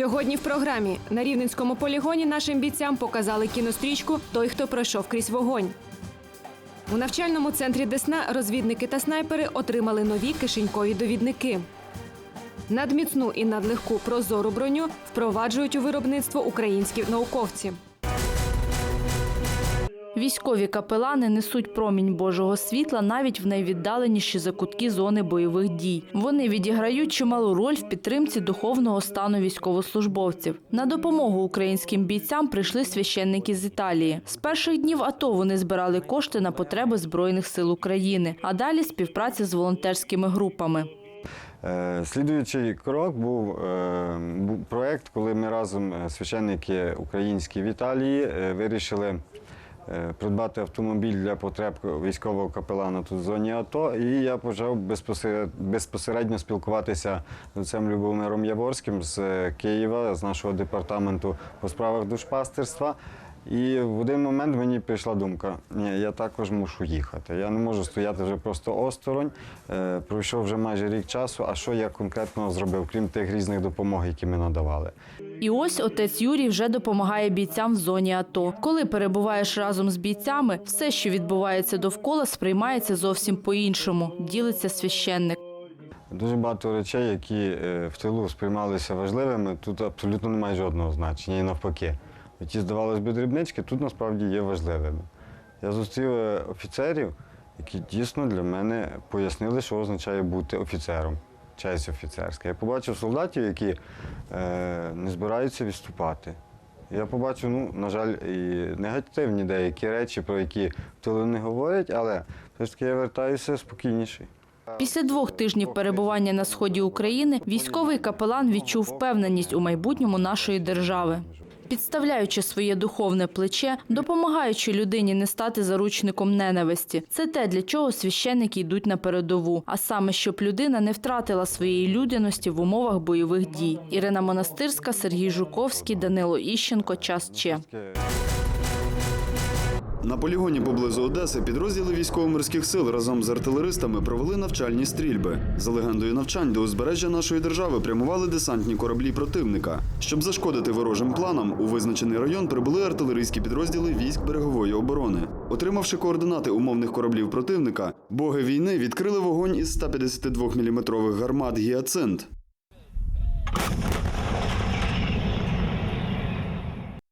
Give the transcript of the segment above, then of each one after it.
Сьогодні в програмі на рівненському полігоні нашим бійцям показали кінострічку Той, хто пройшов крізь вогонь. У навчальному центрі Десна розвідники та снайпери отримали нові кишенькові довідники. Надміцну і надлегку прозору броню впроваджують у виробництво українські науковці. Військові капелани несуть промінь Божого світла навіть в найвіддаленіші закутки зони бойових дій. Вони відіграють чималу роль в підтримці духовного стану військовослужбовців. На допомогу українським бійцям прийшли священники з Італії. З перших днів АТО вони збирали кошти на потреби збройних сил України, а далі співпраця з волонтерськими групами. Е, Слідуючий крок був, е, був проєкт, коли ми разом е, священники українські в Італії вирішили придбати автомобіль для потреб військового капелана тут в зоні АТО. І я почав безпосеред- безпосередньо спілкуватися з отцем Любомиром Яворським з е, Києва, з нашого департаменту по справах душпастерства. І в один момент мені прийшла думка: ні, я також мушу їхати. Я не можу стояти вже просто осторонь. Е, пройшов вже майже рік часу. А що я конкретно зробив, крім тих різних допомог, які ми надавали? І ось отець Юрій вже допомагає бійцям в зоні АТО. Коли перебуваєш разом з бійцями, все, що відбувається довкола, сприймається зовсім по-іншому. Ділиться священник. Дуже багато речей, які е, в тилу сприймалися важливими, тут абсолютно немає жодного значення і навпаки. Ті, здавалось би, дрібнички тут насправді є важливими. Я зустрів е, офіцерів, які дійсно для мене пояснили, що означає бути офіцером, честь офіцерська. Я побачив солдатів, які е, не збираються відступати. Я побачив, ну, на жаль, і негативні деякі речі, про які в не говорять, але все ж таки я вертаюся спокійніший. Після двох тижнів перебування на сході України військовий капелан відчув впевненість у майбутньому нашої держави. Підставляючи своє духовне плече, допомагаючи людині не стати заручником ненависті, це те, для чого священники йдуть на передову, а саме щоб людина не втратила своєї людяності в умовах бойових дій. Ірина Монастирська, Сергій Жуковський, Данило Іщенко. Час Че. На полігоні поблизу Одеси підрозділи військово-морських сил разом з артилеристами провели навчальні стрільби. За легендою навчань до узбережжя нашої держави прямували десантні кораблі противника. Щоб зашкодити ворожим планам, у визначений район прибули артилерійські підрозділи військ берегової оборони. Отримавши координати умовних кораблів противника, боги війни відкрили вогонь із 152-мм гармат «Гіацинт».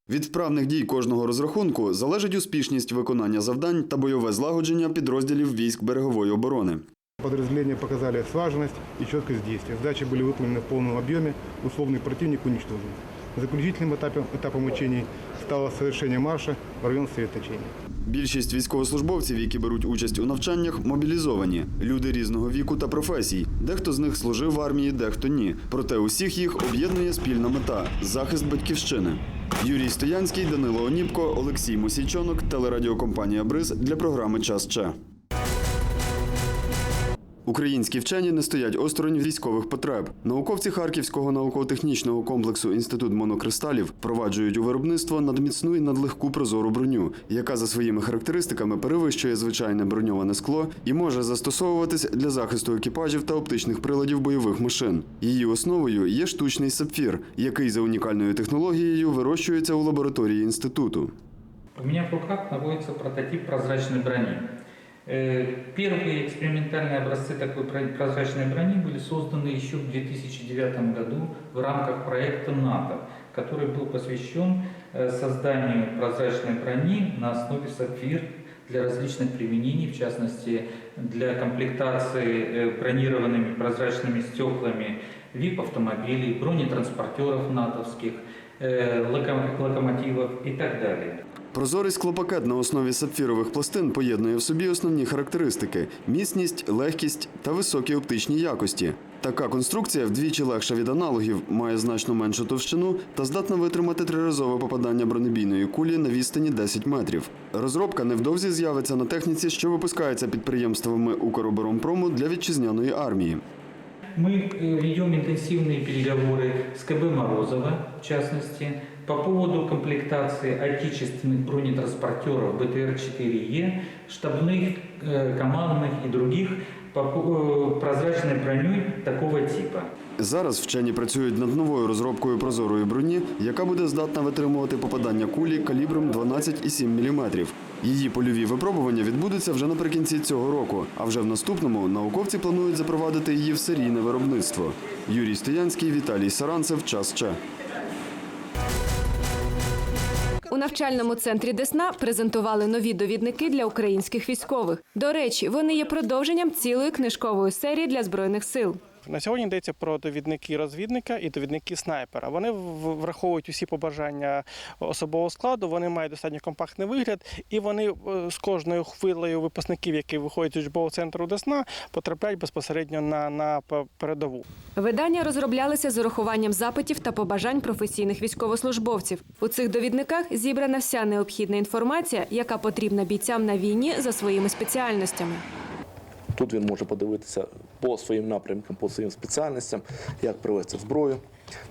Від вправних дій кожного розрахунку залежить успішність виконання завдань та бойове злагодження підрозділів військ берегової оборони. Подразделения показали слаженность и четкость действия. Задачи были выполнены в полном объеме, условный противник уничтожен. Заключительным этапом, этапом учений стало совершение марша в район сосредоточения. Більшість військовослужбовців, які беруть участь у навчаннях, мобілізовані. Люди різного віку та професій. Дехто з них служив в армії, дехто ні. Проте усіх їх об'єднує спільна мета захист батьківщини. Юрій Стоянський, Данило Оніпко, Олексій Мосійчонок, телерадіокомпанія Бриз для програми Час Че. Українські вчені не стоять осторонь військових потреб. Науковці Харківського науково-технічного комплексу Інститут монокристалів впроваджують у виробництво надміцну і надлегку прозору броню, яка за своїми характеристиками перевищує звичайне броньоване скло і може застосовуватись для захисту екіпажів та оптичних приладів бойових машин. Її основою є штучний сапфір, який за унікальною технологією вирощується у лабораторії інституту. У меня в руках находится прототип прозрачной брони. Э, Первые экспериментальные образцы такой про- прозрачной брони были созданы еще в 2009 году в рамках проекта НАТО, который был посвящен э, созданию прозрачной брони на основе сапфир для различных применений, в частности для комплектации э, бронированными прозрачными стеклами ВИП-автомобилей, бронетранспортеров натовских, локом- локомотивов и так далее. Прозорий склопакет на основі сапфірових пластин поєднує в собі основні характеристики: міцність, легкість та високі оптичні якості. Така конструкція вдвічі легша від аналогів, має значно меншу товщину та здатна витримати триразове попадання бронебійної кулі на відстані 10 метрів. Розробка невдовзі з'явиться на техніці, що випускається підприємствами Укроборонпрому для вітчизняної армії Мы э, ведем интенсивные переговоры с КБ Морозова, в частности, По поводу комплектации отечественных бронетранспортеров БТР-4Е, штабных, э, командных и других по по- э, прозрачной броней такого типа. Зараз вчені працюють над новою розробкою прозорої броні, яка буде здатна витримувати попадання кулі калібром 12,7 мм. Її польові випробування відбудуться вже наприкінці цього року, а вже в наступному науковці планують запровадити її в серійне виробництво. Юрій Стоянський, Віталій Саранцев. Час Че. Навчальному центрі Десна презентували нові довідники для українських військових. До речі, вони є продовженням цілої книжкової серії для збройних сил. На сьогодні йдеться про довідники розвідника і довідники снайпера. Вони враховують усі побажання особового складу, вони мають достатньо компактний вигляд, і вони е, з кожною хвилею випускників, які виходять з учбового центру Десна, потрапляють безпосередньо на, на передову. Видання розроблялися з урахуванням запитів та побажань професійних військовослужбовців. У цих довідниках зібрана вся необхідна інформація, яка потрібна бійцям на війні за своїми спеціальностями. Тут він може подивитися по своїм напрямкам, по своїм спеціальностям, як привести зброю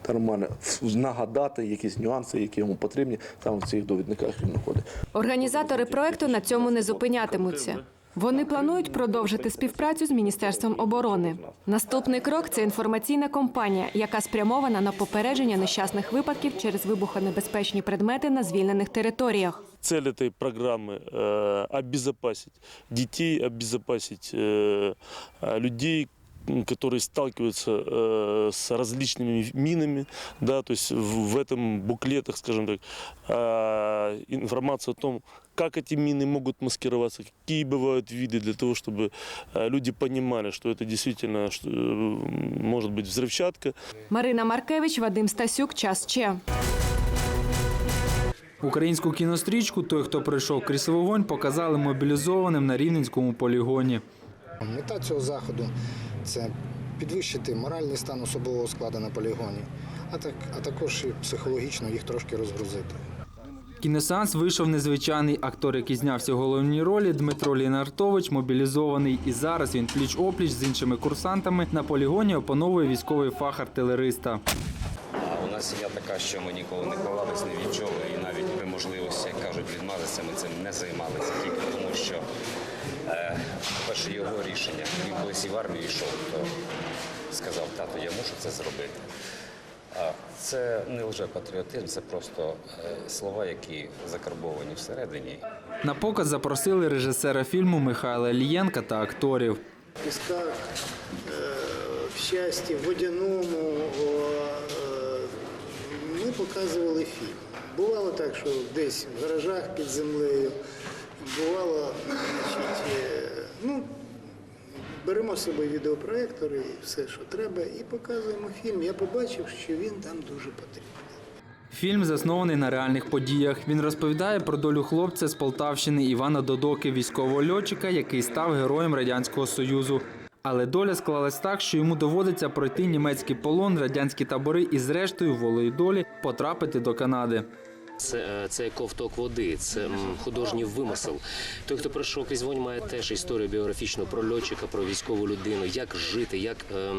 та нормально нагадати якісь нюанси, які йому потрібні. там в цих довідниках він знаходить. Організатори проекту на цьому не зупинятимуться. Вони планують продовжити співпрацю з міністерством оборони. Наступний крок це інформаційна кампанія, яка спрямована на попередження нещасних випадків через вибухонебезпечні предмети на звільнених територіях. Цель этой программы э, обезопасить детей, обезопасить э, э, людей, м, которые сталкиваются э, с различными минами, да, то есть в, в этом буклетах, скажем так, э, информация о том, как эти мины могут маскироваться, какие бывают виды для того, чтобы э, люди понимали, что это действительно что, э, может быть взрывчатка, Марина Маркевич, Вадим Стасюк, час Че. Українську кінострічку Той, хто пройшов крізь вогонь, показали мобілізованим на рівненському полігоні. Мета цього заходу це підвищити моральний стан особового складу на полігоні, а, так, а також і психологічно їх трошки розгрузити. Кіносеанс вийшов незвичайний актор, який знявся у головній ролі Дмитро Лінартович, мобілізований. І зараз він пліч-опліч з іншими курсантами на полігоні опановує військовий фах артилериста. У нас сім'я така, що ми ніколи не ховались ні від чого, і навіть при можливості, як кажуть, відмазатися ми цим не займалися, тільки тому, що е, перше його рішення. Він колись і в армію йшов, то сказав, тато, я мушу це зробити. Це не лжепатріотизм, це просто е, слова, які закарбовані всередині. На показ запросили режисера фільму Михайла Лієнка та акторів. В пісках, в щасті, в водяному ми показували фільм. Бувало так, що десь в гаражах під землею, бувало, значить, ну, беремо з собою відеопроектори і все, що треба, і показуємо фільм. Я побачив, що він там дуже потрібен. Фільм заснований на реальних подіях. Він розповідає про долю хлопця з Полтавщини Івана Додоки, військового льотчика, який став героєм радянського союзу. Але доля склалась так, що йому доводиться пройти німецький полон, радянські табори і, зрештою, волею долі потрапити до Канади. Це, е, це ковток води, це художній вимисел. Той, хто пройшов крізь вогонь, має теж історію біографічну про льотчика, про військову людину, як жити, як е,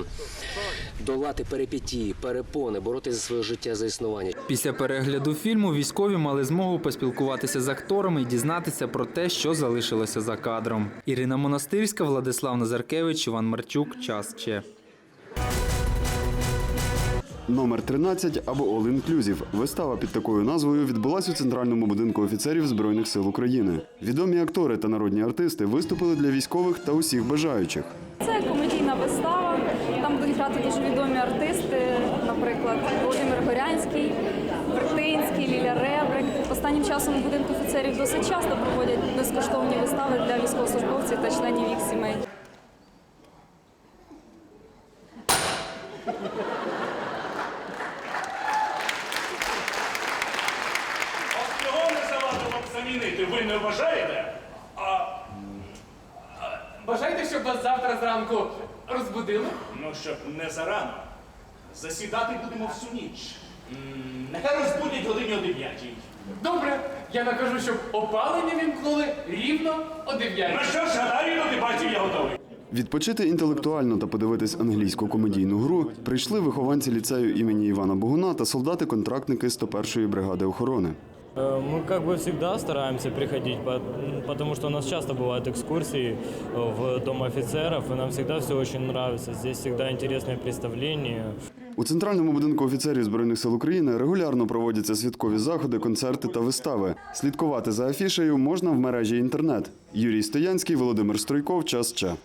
долати перипетії, перепони, боротися за своє життя за існування. Після перегляду фільму військові мали змогу поспілкуватися з акторами і дізнатися про те, що залишилося за кадром. Ірина Монастирська, Владислав Назаркевич, Іван Марчук. Час Че. Номер 13 або All Inclusive. Вистава під такою назвою відбулась у центральному будинку офіцерів Збройних сил України. Відомі актори та народні артисти виступили для військових та усіх бажаючих. Це комедійна вистава. Там будуть грати дуже відомі артисти, наприклад, Володимир Горянський, Вертинський, Ліля Ребрик. Останнім часом будинку офіцерів досить часто проводять безкоштовні вистави для військовослужбовців та членів їх сімей. Його не завадило б замінити, ви не вважаєте? А Бажаєте, щоб вас завтра зранку розбудили? ну щоб не зарано. Засідати будемо всю ніч. М, Нехай розбудять годині о дев'ятій. Добре, я накажу, щоб опалення вімкнули рівно о 9. Ну що ж, гадаю, до дебатів я готовий. Відпочити інтелектуально та подивитись англійську комедійну гру прийшли вихованці ліцею імені Івана Богуна та солдати-контрактники 101-ї бригади охорони. Э, Мы как бы всегда стараемся приходить, по- потому что у нас часто бывают экскурсии э, в Дом офицеров, и нам всегда все очень нравится. Здесь всегда интересные представления. У центральному будинку офіцерів збройних сил України регулярно проводяться святкові заходи, концерти та вистави. Слідкувати за афішею можна в мережі інтернет. Юрій Стоянський, Володимир Стройков. Час Че.